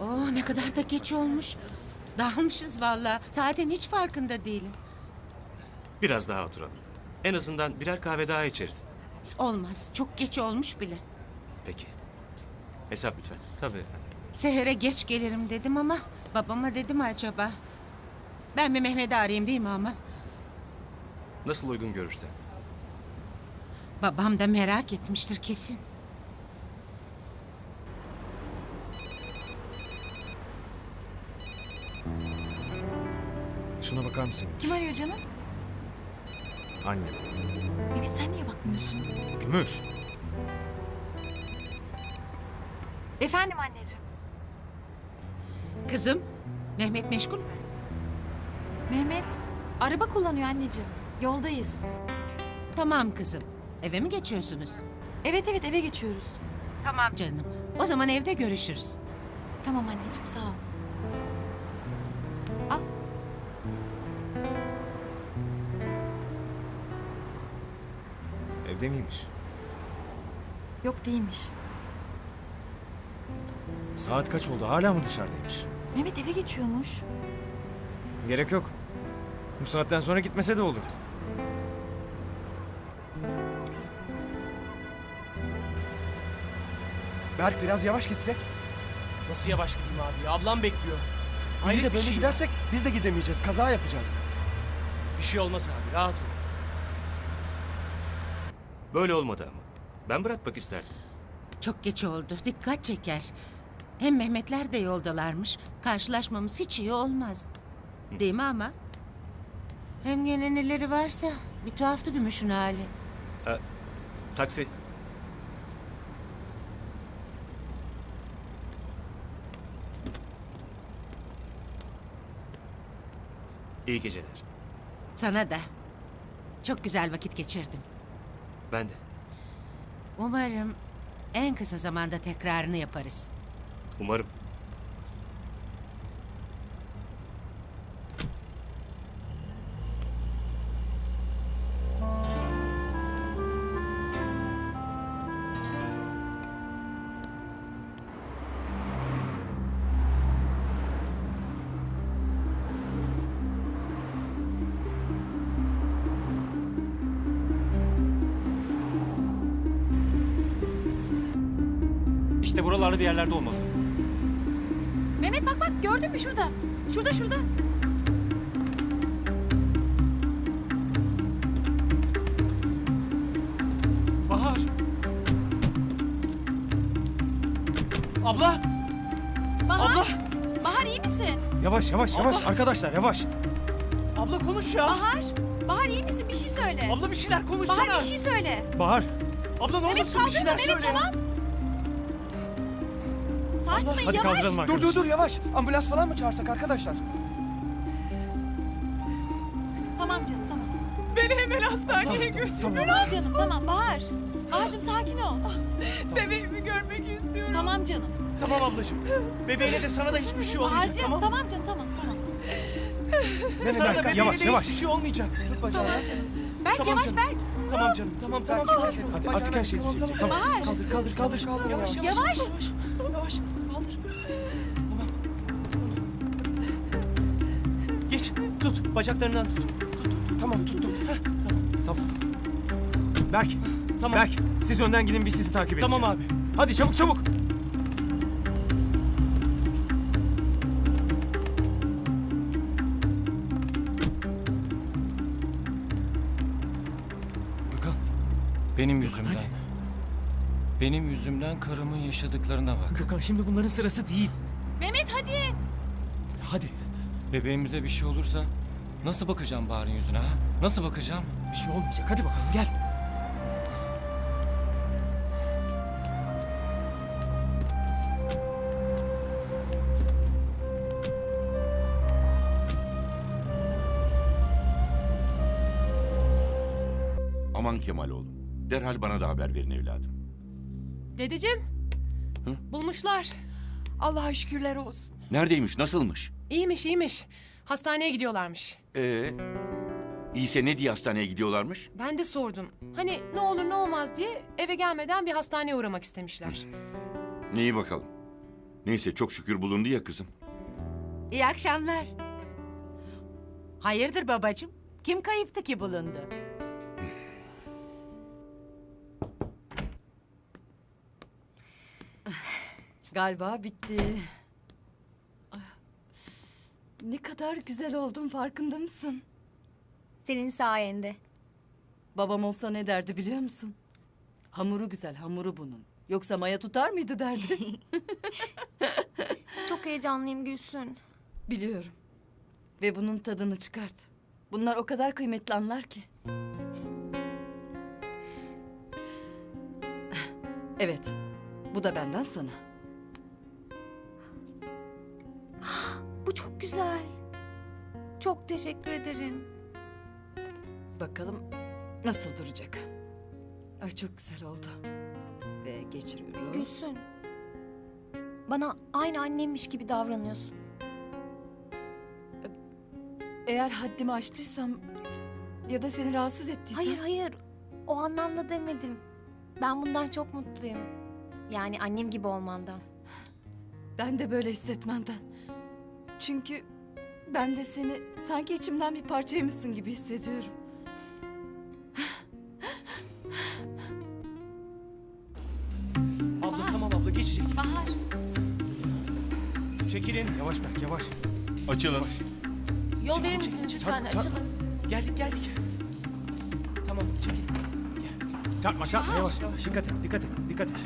Oh ne kadar da geç olmuş. Dağılmışız valla. Zaten hiç farkında değilim. Biraz daha oturalım. En azından birer kahve daha içeriz. Olmaz. Çok geç olmuş bile. Peki. Hesap lütfen. Tabii efendim. Seher'e geç gelirim dedim ama babama dedim acaba. Ben bir Mehmet'i arayayım değil mi ama? Nasıl uygun görürsen. Babam da merak etmiştir kesin. Bakar mısın? Kim arıyor canım? Anne. Evet sen niye bakmıyorsun? Gümüş. Efendim anneciğim. Kızım, Mehmet meşgul mü? Mehmet araba kullanıyor anneciğim. Yoldayız. Tamam kızım. Eve mi geçiyorsunuz? Evet evet eve geçiyoruz. Tamam canım. O zaman evde görüşürüz. Tamam anneciğim sağ ol. Evde miymiş? Yok değilmiş. Saat kaç oldu? Hala mı dışarıdaymış? Mehmet eve geçiyormuş. Gerek yok. Bu saatten sonra gitmese de olurdu. Berk biraz yavaş gitsek. Nasıl yavaş gideyim abi ya? Ablam bekliyor. İyi Hayret de bir böyle şey. gidersek biz de gidemeyeceğiz. Kaza yapacağız. Bir şey olmaz abi rahat ol. Böyle olmadı ama. Ben bırakmak isterdim. Çok geç oldu. Dikkat çeker. Hem Mehmetler de yoldalarmış. Karşılaşmamız hiç iyi olmaz. Değil mi ama? Hem gene neleri varsa bir tuhaftı gümüşün hali. Taksi. İyi geceler. Sana da. Çok güzel vakit geçirdim. Ben de. Umarım en kısa zamanda tekrarını yaparız. Umarım. İşte buralarda bir yerlerde olmalı. Mehmet bak bak gördün mü şurada? Şurada şurada. Bahar. Abla. Bahar. Abla. Bahar iyi misin? Yavaş yavaş yavaş. Allah! Arkadaşlar yavaş. Abla konuş ya. Bahar. Bahar iyi misin? Bir şey söyle. Abla bir şeyler konuşsana. Bahar bir şey söyle. Bahar. Abla ne Mehmet olursun bir şeyler Mehmet söyle. tamam. Sarsmayın Hadi yavaş. kaldıralım Dur arkadaşlar. dur dur yavaş. Ambulans falan mı çağırsak arkadaşlar? Tamam canım tamam. Beni hemen hastaneye götür. Tamam canım tamam Bahar. Bahar'cığım sakin ol. Bebeğimi görmek istiyorum. Tamam canım. Tamam ablacığım. Bebeğine de sana da hiçbir şey olmayacak Bahar'cığım tamam tamam. canım tamam tamam. Sana da bebeğine yavaş, de yavaş. hiçbir şey olmayacak. Tut bacağını. Tamam canım. Berk Tamam yavaş canım. Berk. Tamam canım. Tamam tamam sakin. Hadi artık her şey düzelecek. tamam. Bahar. Kaldır kaldır kaldır kaldır. yavaş. Yavaş. Yavaş. Yavaş. Kaldır. Tamam. Geç. Tut. Bacaklarından tut. Tut tut tut. Tamam tuttum. Heh, tamam. Tamam. Berk. Tamam. Berk. Siz önden gidin biz sizi takip edeceğiz. Tamam abi. Hadi çabuk çabuk. Benim yüzümden. hadi. Benim yüzümden karımın yaşadıklarına bak. Gökhan şimdi bunların sırası değil. Mehmet hadi. Hadi. Bebeğimize bir şey olursa nasıl bakacağım Bahar'ın yüzüne ha? Nasıl bakacağım? Bir şey olmayacak. Hadi bakalım gel. Aman Kemal oğlum. Derhal bana da haber verin evladım. Dedeciğim. Bulmuşlar. Allah'a şükürler olsun. Neredeymiş, nasılmış? İyiymiş iyiymiş. Hastaneye gidiyorlarmış. Ee, iyiyse ne diye hastaneye gidiyorlarmış? Ben de sordum. Hani ne olur ne olmaz diye eve gelmeden bir hastaneye uğramak istemişler. Neyi bakalım? Neyse çok şükür bulundu ya kızım. İyi akşamlar. Hayırdır babacığım? Kim kayıptı ki bulundu? Galiba bitti. Ne kadar güzel oldum farkında mısın? Senin sayende. Babam olsa ne derdi biliyor musun? Hamuru güzel, hamuru bunun. Yoksa maya tutar mıydı derdi. Çok heyecanlıyım Gülsün. Biliyorum. Ve bunun tadını çıkart. Bunlar o kadar kıymetli anlar ki. Evet. Bu da benden sana. Bu çok güzel. Çok teşekkür ederim. Bakalım nasıl duracak. Ay çok güzel oldu. Ve geçiriyoruz. Gülsün. Bana aynı annemmiş gibi davranıyorsun. Eğer haddimi aştıysam ya da seni rahatsız ettiysem... Hayır hayır. O anlamda demedim. Ben bundan çok mutluyum. Yani annem gibi olmandan. Ben de böyle hissetmenden. Çünkü ben de seni sanki içimden bir parçaymışsın gibi hissediyorum. Abla tamam abla geçecek. Çekilin. Yavaş Berk yavaş. Açılın. Yol verir misiniz lütfen? Açılın. Geldik geldik. Tamam çekil. Çarpma çarpma yavaş. Dikkat et dikkat et dikkat et.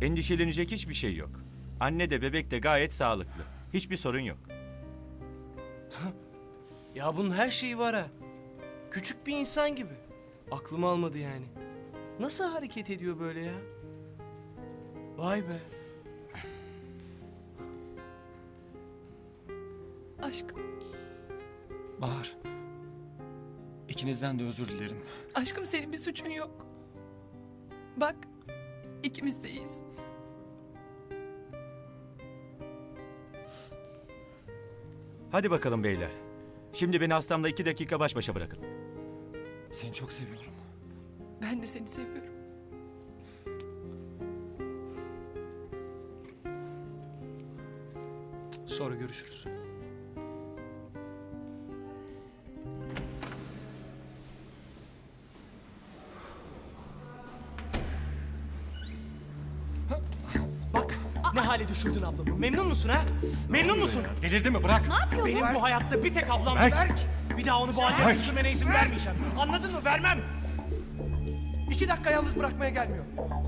Endişelenecek hiçbir şey yok. Anne de bebek de gayet sağlıklı. Hiçbir sorun yok. Ya bunun her şeyi var ha. Küçük bir insan gibi. Aklım almadı yani. Nasıl hareket ediyor böyle ya? Vay be. Aşkım, Bahar. İkinizden de özür dilerim. aşkım senin bir suçun yok. Bak, ikimiz de iyiyiz. Hadi bakalım beyler. Şimdi beni hastamla iki dakika baş başa bırakın. Seni çok seviyorum. Ben de seni seviyorum. Sonra görüşürüz. Hale düşürdün ablamı. Memnun musun ha? Memnun musun? Delirdin mi? Bırak. Benim bu hayatta bir tek ablam Berk. Bir daha onu bu halde düşürmene izin vermeyeceğim. Anladın mı? Vermem. İki dakika yalnız bırakmaya gelmiyor.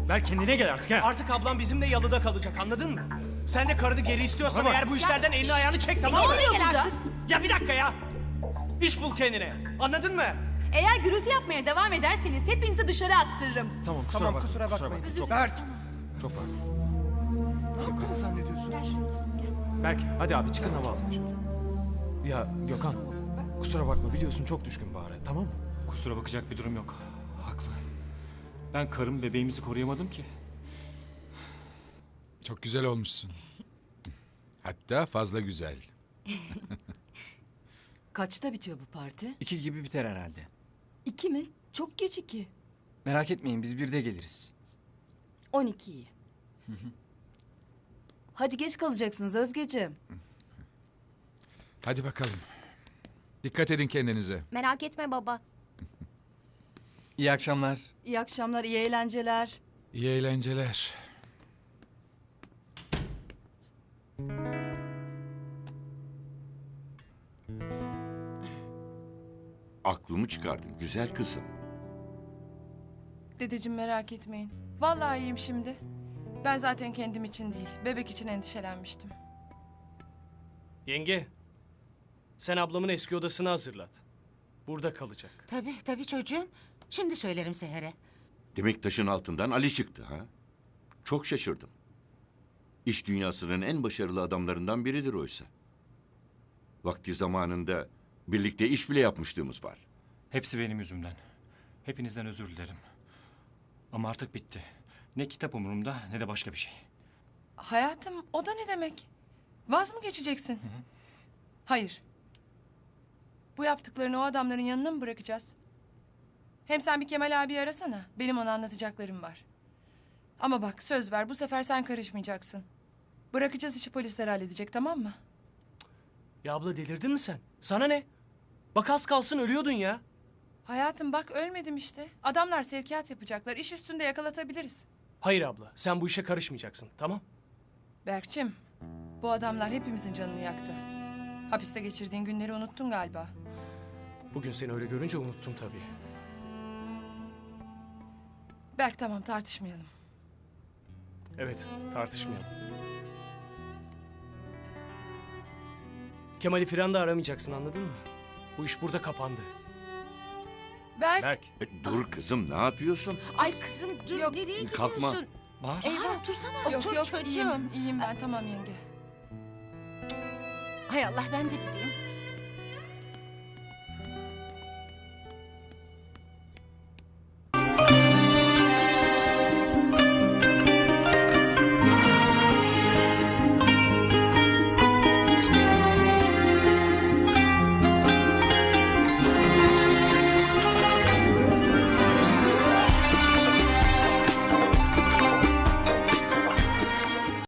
Berk kendine gel artık ha. Artık ablam bizimle yalıda kalacak anladın mı? Sen de karını geri istiyorsan Baba. eğer bu işlerden elini ayağını çek tamam mı? burada? Ya bir dakika ya. İş bul kendine. Anladın mı? Eğer gürültü yapmaya devam ederseniz hepinizi dışarı attırırım. Tamam kusura Tamam bakma. kusura bakmayın. Çok, Berk çok pardon. Yaptığını zannediyorsun? Berk hadi abi çıkın hava alsın şöyle. Ya Gökhan kusura bakma biliyorsun çok düşkün Bahar'a tamam mı? Kusura bakacak bir durum yok. Haklı. Ben karım bebeğimizi koruyamadım ki. Çok güzel olmuşsun. Hatta fazla güzel. Kaçta bitiyor bu parti? İki gibi biter herhalde. İki mi? Çok geç iki. Merak etmeyin biz bir de geliriz. On iki iyi. Hadi geç kalacaksınız Özgeciğim. Hadi bakalım. Dikkat edin kendinize. Merak etme baba. İyi akşamlar. İyi akşamlar, iyi eğlenceler. İyi eğlenceler. Aklımı çıkardın güzel kızım. Dedeciğim merak etmeyin. Vallahi iyiyim şimdi. Ben zaten kendim için değil, bebek için endişelenmiştim. Yenge. Sen ablamın eski odasını hazırlat. Burada kalacak. Tabii tabii çocuğum. Şimdi söylerim Seher'e. Demek taşın altından Ali çıktı ha? Çok şaşırdım. İş dünyasının en başarılı adamlarından biridir oysa. Vakti zamanında birlikte iş bile yapmışlığımız var. Hepsi benim yüzümden. Hepinizden özür dilerim. Ama artık bitti. Ne kitap umurumda ne de başka bir şey. Hayatım o da ne demek? Vaz mı geçeceksin? Hayır. Bu yaptıklarını o adamların yanına mı bırakacağız? Hem sen bir Kemal abi arasana. Benim ona anlatacaklarım var. Ama bak söz ver bu sefer sen karışmayacaksın. Bırakacağız işi polisler halledecek tamam mı? Ya abla delirdin mi sen? Sana ne? Bak az kalsın ölüyordun ya. Hayatım bak ölmedim işte. Adamlar sevkiyat yapacaklar. İş üstünde yakalatabiliriz. Hayır abla sen bu işe karışmayacaksın tamam? Berkçim, bu adamlar hepimizin canını yaktı. Hapiste geçirdiğin günleri unuttun galiba. Bugün seni öyle görünce unuttum tabii. Berk tamam tartışmayalım. Evet tartışmayalım. Kemal'i filan da aramayacaksın anladın mı? Bu iş burada kapandı. Berk, Berk. E, dur kızım ne yapıyorsun? Ay kızım dur Yok, nereye kalkma. gidiyorsun? Bahar. Eyvah otursana yok otur yok çocuğum. iyiyim, iyiyim ben tamam yenge. Hay Allah ben de gideyim.